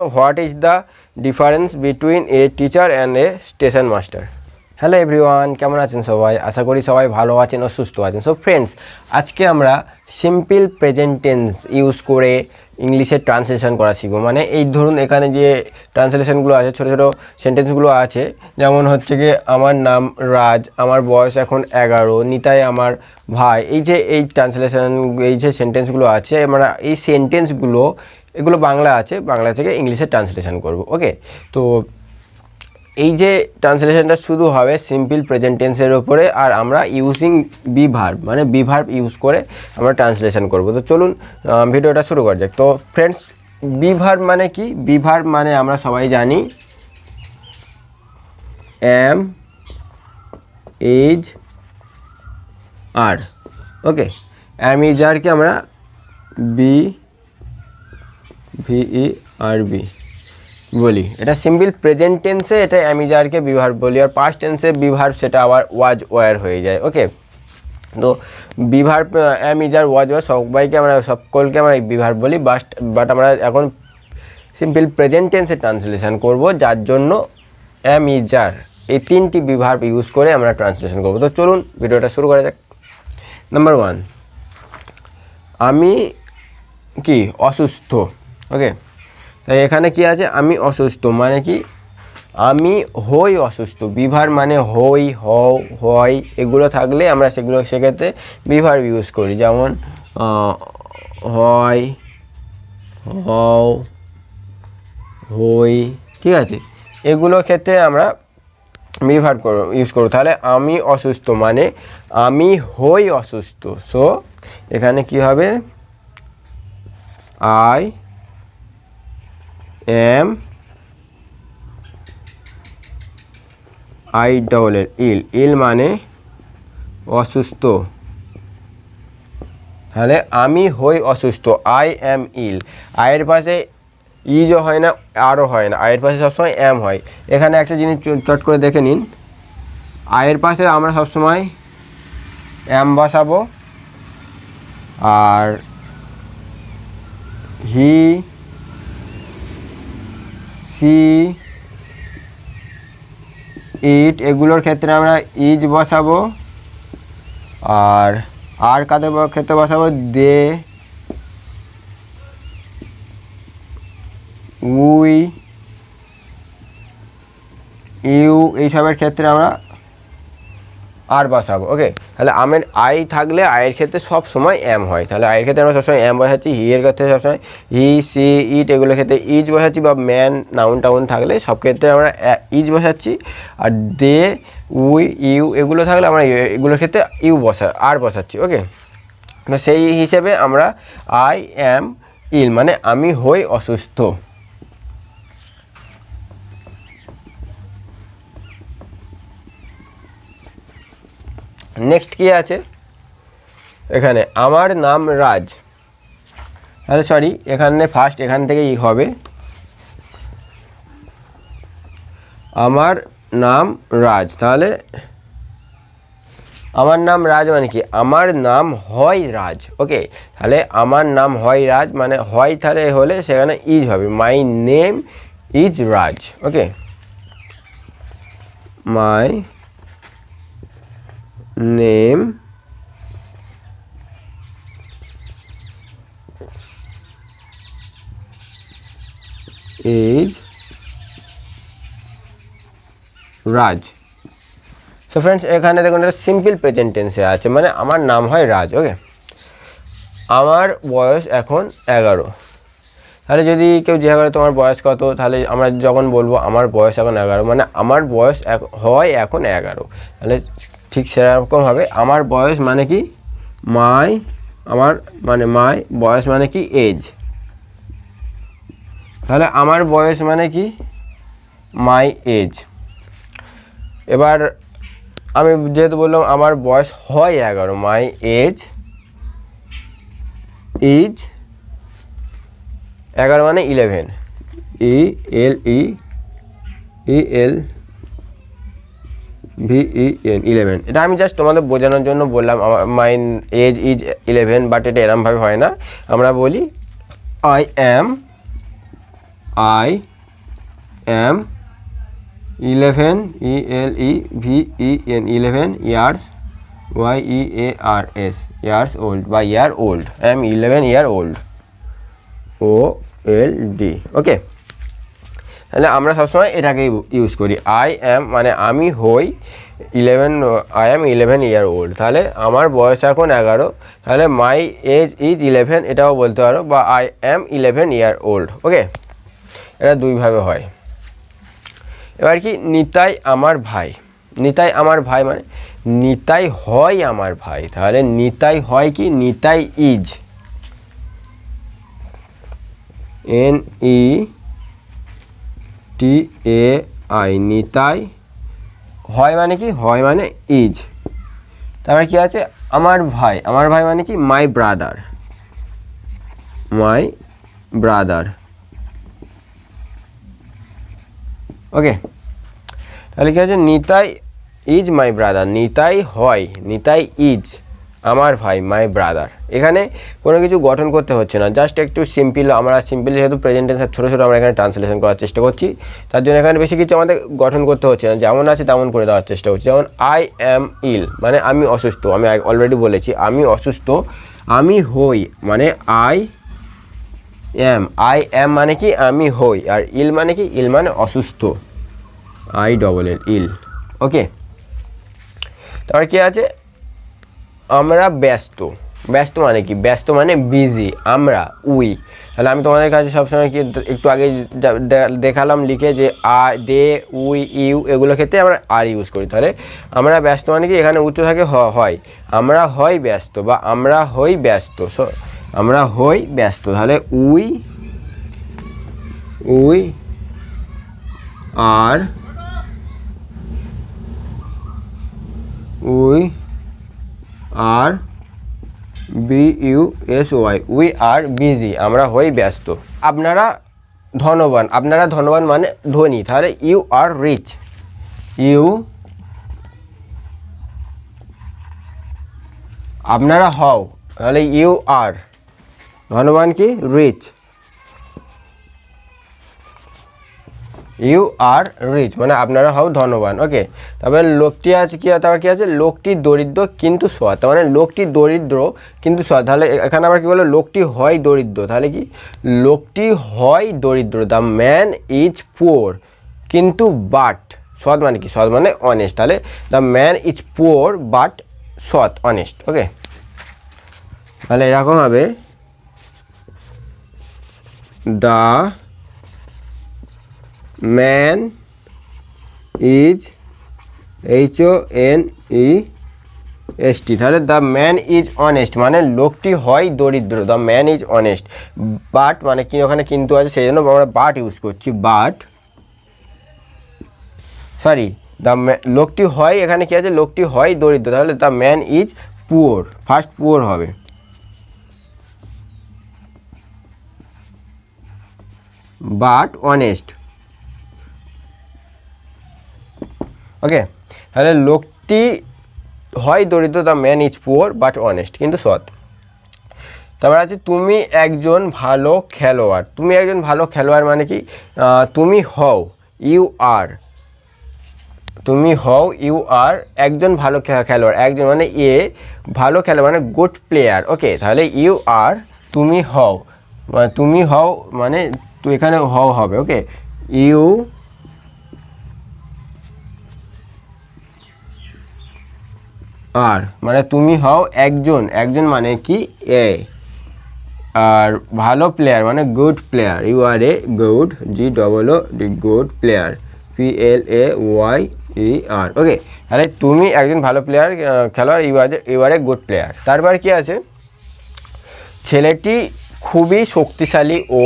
What is the difference between a teacher and a station master hello everyone কেমন আছেন সবাই? আশা করি সবাই ভালো আছেন ও সুস্থ আছেন। সো ফ্রেন্ডস আজকে আমরা সিম্পল প্রেজেন্ট টেন্স ইউজ করে ইংলিশে ট্রান্সলেশন করা শিখব। মানে এই ধরুন এখানে যে ট্রান্সলেশনগুলো আছে, ছোটো ছোটো সেন্টেন্সগুলো আছে, যেমন হচ্ছে গিয়ে, আমার নাম রাজ, আমার বয়স এখন এগারো, নিতাই আমার ভাই। এই যে এই ট্রান্সলেশন এই যে সেন্টেন্সগুলো আছে আমরা এই সেন্টেন্সগুলো এগুলো বাংলা আছে, বাংলা থেকে ইংলিশে ট্রান্সলেশন করব ওকে তো এই যে ট্রান্সলেশনটা শুধু হবে সিম্পল প্রেজেন্ট টেন্সের ওপরে আর আমরা ইউজিং বি ভার্ব মানে বি ভার্ব ইউজ করে আমরা ট্রান্সলেশন করব। তো চলুন ভিডিওটা শুরু করা যাক। তো ফ্রেন্ডস বি ভার্ব মানে কি? বি ভার্ব মানে আমরা সবাই জানি am is are okay am is আরকে আমরা বি ভিই আর বি বলি, এটা সিম্পল প্রেজেন্ট টেন্সে এটা অ্যামিজারকে বিভার বলি, আর পাস্ট টেন্সে বিভার সেটা আবার ওয়াজ ওয়ার হয়ে যায় ওকে তো বিভার অ্যামিজার ওয়াজ ওয়ার সবাইকে আমরা, সকলকে আমরা বিভার বলি বাস্ট বাট আমরা এখন সিম্পল প্রেজেন্ট টেন্সে ট্রান্সলেশন করব, যার জন্য অ্যামিজার এই তিনটি বিভার ইউজ করে আমরা ট্রান্সলেশন করব। তো চলুন, ভিডিওটা শুরু করা যাক। নাম্বার ওয়ান আমি কি, অসুস্থ? ওকে তাই এখানে কি আছে? আমি অসুস্থ। মানে কি? আমি হই অসুস্থ। বিভার মানে হই, হও হয় এগুলো থাকলে আমরা সেগুলো সেক্ষেত্রে বিভার ইউজ করি। যেমন হয় হও, হই, ঠিক আছে? এগুলো ক্ষেত্রে আমরা বিভার করো ইউজ করো তাহলে আমি অসুস্থ মানে আমি হই অসুস্থ। সো এখানে কি হবে? I am I double L ill ill মানে অসুস্থ। তাহলে আমি হই অসুস্থ আই এম ইল আয়ের পাশে ইজও হয় না আরও হয় না। আয়ের পাশে সবসময় এম হয়। এখানে একটা জিনিস চট করে দেখে নিন। আয়ের পাশে আমরা সবসময় এম বসাবো। আর হি সি, ইট, এগুলোর ক্ষেত্রে আমরা ইজ বসাবো। আর আর কাদের ক্ষেত্রে বসাবো? দে, উই, ইউ, এইসবের ক্ষেত্রে আমরা আর বসাবো ওকে তাহলে আমের আই থাকলে আয়ের ক্ষেত্রে সব সময় এম হয়। তাহলে আয়ের ক্ষেত্রে আমরা সবসময় এম বসাচ্ছি হি এর ক্ষেত্রে সবসময় হি সি ইট এগুলোর ক্ষেত্রে ইজ বসাচ্ছি বা ম্যান নাউন টাউন থাকলে সব ক্ষেত্রে আমরা ইজ বসাচ্ছি। আর দে উই ইউ এগুলো থাকলে আমরা এগুলোর ক্ষেত্রে ইউ বসা, আর বসাচ্ছি ওকে তো সেই হিসেবে আমরা আই অ্যাম ইল মানে আমি হই অসুস্থ। নেক্সট কি আছে? এখানে আমার নাম রাজ। তাহলে সরি এখানে ফার্স্ট এখান থেকেই হবে। আমার নাম রাজ। তাহলে আমার নাম রাজ মানে কি? আমার নাম হয় রাজ। ওকে তাহলে আমার নাম হয় রাজ মানে হয় তাহলে হলে সেখানে ইজ হবে। My name is Raj. Okay my name. is Raj. So friends এখানে দেখুন, এটা সিম্পল প্রেজেন্ট টেন্সে আছে মানে আমার নাম হয় রাজ ওকে আমার বয়স এখন এগারো। তাহলে যদি কেউ জিজ্ঞাসা তোমার বয়স কত? তাহলে আমরা যখন বলব, আমার বয়স এখন এগারো। মানে আমার বয়স হয় এখন এগারো। তাহলে ঠিক সেরকম হবে। আমার বয়স মানে কি? মাই, আমার মানে মাই বয়স মানে কি? এজ। তাহলে আমার বয়স মানে কি? My age. এবার আমি যেহেতু বললাম আমার বয়স হয় এগারো, মাই এজ, ইজ এগারো মানে eleven E, L, E E, L V E N এটা আমি জাস্ট তোমাদের বোঝানোর জন্য বললাম mine age is eleven but এটা এরমভাবে হয় না। আমরা বলি I am I am eleven E L E V E N eleven years Y E A R S years old বা year old I am eleven year old O L D okay তাহলে আমরা সবসময় এটাকে use করি। I am মানে আমি হই eleven I am eleven year old তাহলে আমার বয়স এখন এগারো। তাহলে মাই এজ ইজ ইলেভেন এটাও বলতে পারো। বা I am eleven year old okay এটা দুইভাবে হয়। এবার কি? নিতাই আমার ভাই। নিতাই আমার ভাই মানে নিতাই হয় আমার ভাই। তাহলে নিতাই হয় কি? Nitai is N E T A I Nitai. হয় মানে কি? হয় মানে ইজ। তারপরে কি আছে? আমার ভাই। আমার ভাই মানে কি? My brother. My brother. Okay. তাহলে কি আছে? Nitai is my brother. Nitai হয়। নিতাই ইজ। আমার ভাই মাই ব্রাদার এখানে কোনো কিছু গঠন করতে হচ্ছে না। জাস্ট একটু সিম্পল আমরা সিম্পল যেহেতু প্রেজেন্টেশন ছোটো ছোটো আমরা এখানে ট্রান্সলেশন করার চেষ্টা করছি। তার জন্য এখানে বেশি কিছু আমাদের গঠন করতে হচ্ছে না। যেমন আছে তেমন করে দেওয়ার চেষ্টা করছি। যেমন আই অ্যাম ইল মানে আমি অসুস্থ। আমি অলরেডি বলেছি, আমি অসুস্থ, আমি হই। মানে আই এম আই এম মানে কি? আমি হই। আর ইল মানে কি? ইল মানে অসুস্থ। আই ডবল এল ইল ওকে তারপর কি আছে? আমরা ব্যস্ত। ব্যস্ত মানে কি? ব্যস্ত মানে বিজি আমরা উই তাহলে আমি তোমাদের কাছে সবসময় কি একটু আগে দেখালাম লিখে যে আ, দে, উই, ইউ এগুলো ক্ষেত্রে আমরা আর ইউজ করি। তাহলে আমরা ব্যস্ত মানে কি? এখানে উচ্চ থাকে হয়। আমরা হয় ব্যস্ত বা আমরা হই ব্যস্ত। আমরা হই ব্যস্ত। তাহলে we we, are, we are B U S Y we are busy আমরা হই ব্যস্ত। আপনারা ধনবান আপনারা ধনবান মানে ধনী, তাহলে ইউ আর রিচ ইউ আপনারা হও, তাহলে ইউ আর ধনবান কি? রিচ ইউ আর রিচ মানে আপনারা হও ধনবান। ওকে তারপরে লোকটি আছে কি, তারপর কি আছে? লোকটি দরিদ্র কিন্তু সৎ। মানে লোকটি দরিদ্র কিন্তু সৎ। তাহলে এখানে আবার কী বলো? লোকটি হয় দরিদ্র। তাহলে কি? লোকটি হয় দরিদ্র। দ্য ম্যান ইজ পুয়ার কিন্তু বাট সৎ মানে কি? সৎ মানে অনেস্ট তাহলে the man is poor but সৎ অনেস্ট ওকে তাহলে এরকম হবে। The man is H O N E S T তাহলে দ্য ম্যান ইজ অনেস্ট মানে লোকটি হয় দরিদ্র the man is honest but মানে কি ওখানে কিন্তু আছে, সেই জন্য আমরা বাট ইউজ করছি বাট সরি দ্য লোকটি হয়, এখানে কি আছে, লোকটি হয় দরিদ্র, তাহলে the man is poor first poor হবে। বাট অনেস্ট ওকে তাহলে লোকটি হয় দরিদ্র the man is poor but honest কিন্তু সৎ। তারপর আছে, তুমি একজন ভালো খেলোয়াড়। তুমি একজন ভালো খেলোয়াড় মানে কি? তুমি হও ইউ আর তুমি হও ইউ আর একজন ভালো খেলোয়াড়। একজন মানে এ, ভালো খেলোয়াড় মানে গুড প্লেয়ার ওকে তাহলে ইউ আর তুমি হও। মানে তুমি হও মানে তো এখানে হও হবে। ওকে ইউ আর মানে তুমি হও একজন একজন মানে কি? এ আর ভালো প্লেয়ার মানে good player you are a good G double O D good player P L A Y E R okay তাহলে তুমি একজন ভালো প্লেয়ার খেলোয়াড় you are you are a good player তারপর কি আছে? ছেলেটি খুবই শক্তিশালী ও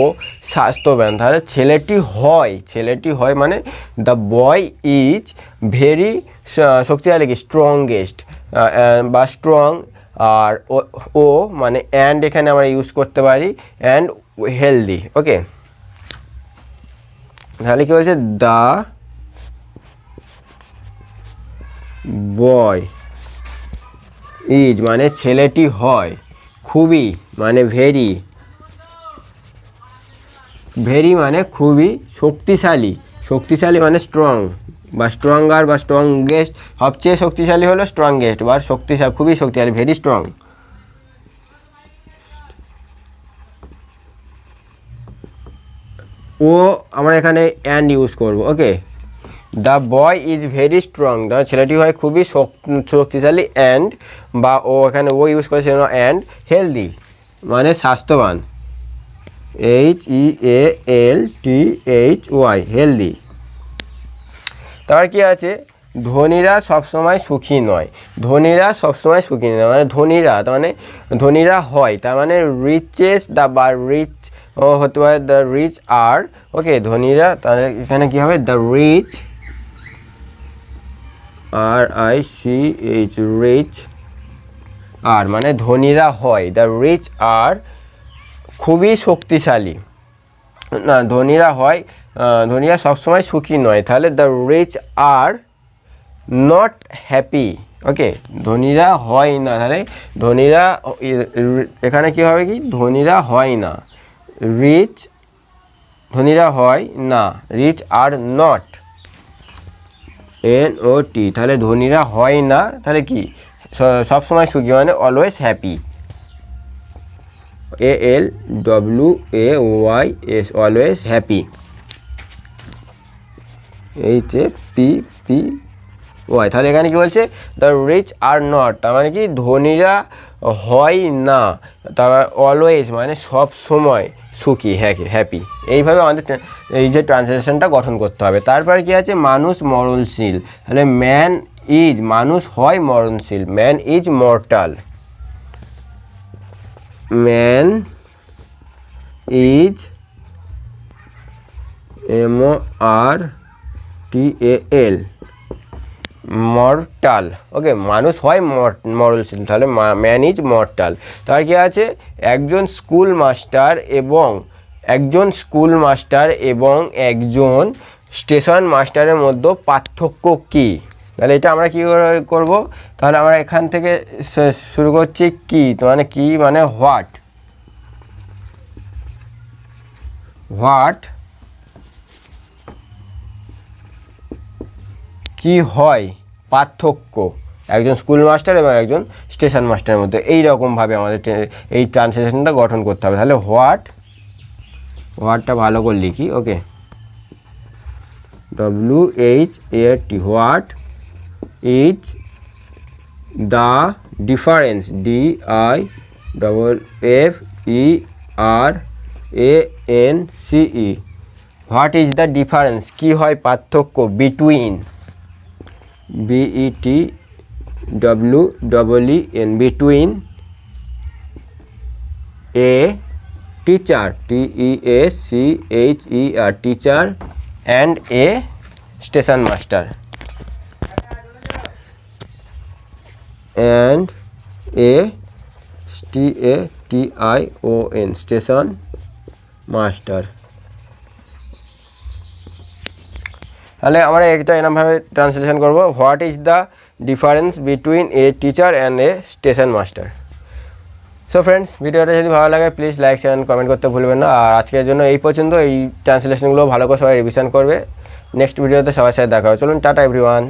স্বাস্থ্যবান। তাহলে ছেলেটি হয় ছেলেটি হয় মানে দ্য বয় ইজ ভেরি শক্তিশালী কি স্ট্রংগেস্ট বা স্ট্রং আর ও- মানে অ্যান্ড এখানে আমরা ইউজ করতে পারি অ্যান্ড হেলদি ওকে তাহলে কি বলছে? দ্য বয় ইজ মানে ছেলেটি হয়, খুবই মানে ভেরি ভেরি মানে খুবই শক্তিশালী শক্তিশালী মানে স্ট্রং বা স্ট্রঙ্গার বা স্ট্রংগেস্ট সবচেয়ে শক্তিশালী হলো স্ট্রংগেস্ট বা শক্তিশালী, খুবই শক্তিশালী ভেরি স্ট্রং ও আমরা এখানে অ্যান্ড ইউজ করব okay the boy is very strong ছেলেটি হয় খুবই শক- শক্তিশালী অ্যান্ড বা ও এখানে ও ইউজ করেছে অ্যান্ড হেলদি মানে স্বাস্থ্যবান. H E L T H Y healthy তারপর কি আছে? ধনীরা সবসময় সুখী নয়। ধনীরা সবসময় সুখী নয়। মানে ধনীরা, তার মানে ধনীরা হয়। তার মানে রিচেস দ্য বা রিচ হতে পারে দ্য রিচ আর ওকে ধনীরা তাহলে এখানে কী হবে? The rich R I C H rich are মানে ধনীরা হয়। দ্য রিচ আর খুবই শক্তিশালী। না, ধনীরা হয় ধনীরা সবসময় সুখী নয়। তাহলে the rich are not happy okay ধনীরা হয় না। তাহলে ধনীরা, এখানে কী হবে কি? ধনীরা হয় না। রিচ ধনীরা হয় না। Rich are not N O T তাহলে ধনীরা হয় না। তাহলে কি? সবসময় সুখী মানে always happy A L W A Y S always happy H A P P Y তাহলে এখানে কি বলছে? দ্য রিচ আর নট তার মানে কি? ধনীরা হয় না। তার অলওয়েজ মানে সব সময় সুখী হ্যাপি হ্যাপি এইভাবে আমাদের এই যে ট্রান্সলেশনটা গঠন করতে হবে। তারপরে কি আছে? মানুষ মরণশীল। তাহলে ম্যান ইজ মানুষ হয় মরণশীল। Man is mortal man is M R T A L mortal okay মানুষ হয় মরলশীল তাহলে ম্যান ইজ মর্টাল তার কি আছে? একজন স্কুল মাস্টার এবং একজন স্কুল মাস্টার এবং একজন স্টেশন মাস্টারের মধ্যে পার্থক্য কী? তাহলে এটা আমরা কী করব? তাহলে আমরা এখান থেকে শুরু করছি কি? মানে কি মানে হোয়াট হোয়াট কি হয়? পার্থক্য। একজন স্কুল মাস্টার এবং একজন স্টেশন মাস্টারের মধ্যে। এই রকমভাবে আমাদের এই ট্রান্সলেশনটা গঠন করতে হবে। তাহলে হোয়াট হোয়াটটা ভালো করে লিখি okay W H A T what is the difference D I double F E R A N C E what is the difference কী হয়? পার্থক্য between B E T W double E N between a teacher T E A C H E R teacher and a station master and A T A T I O N station master তাহলে আমরা এটা এরমভাবে translation করব। What is the difference between a teacher and a station master so friends ভিডিওটা যদি ভালো লাগে please like share and comment করতে ভুলবেন না। আর আজকের জন্য এই পর্যন্ত। এই ট্রান্সলেশনগুলো ভালো করে সবাই রিভিশন করবে। নেক্সট ভিডিওতে সবার সাথে দেখা হবে। চলুন, টাটা এভরিওয়ান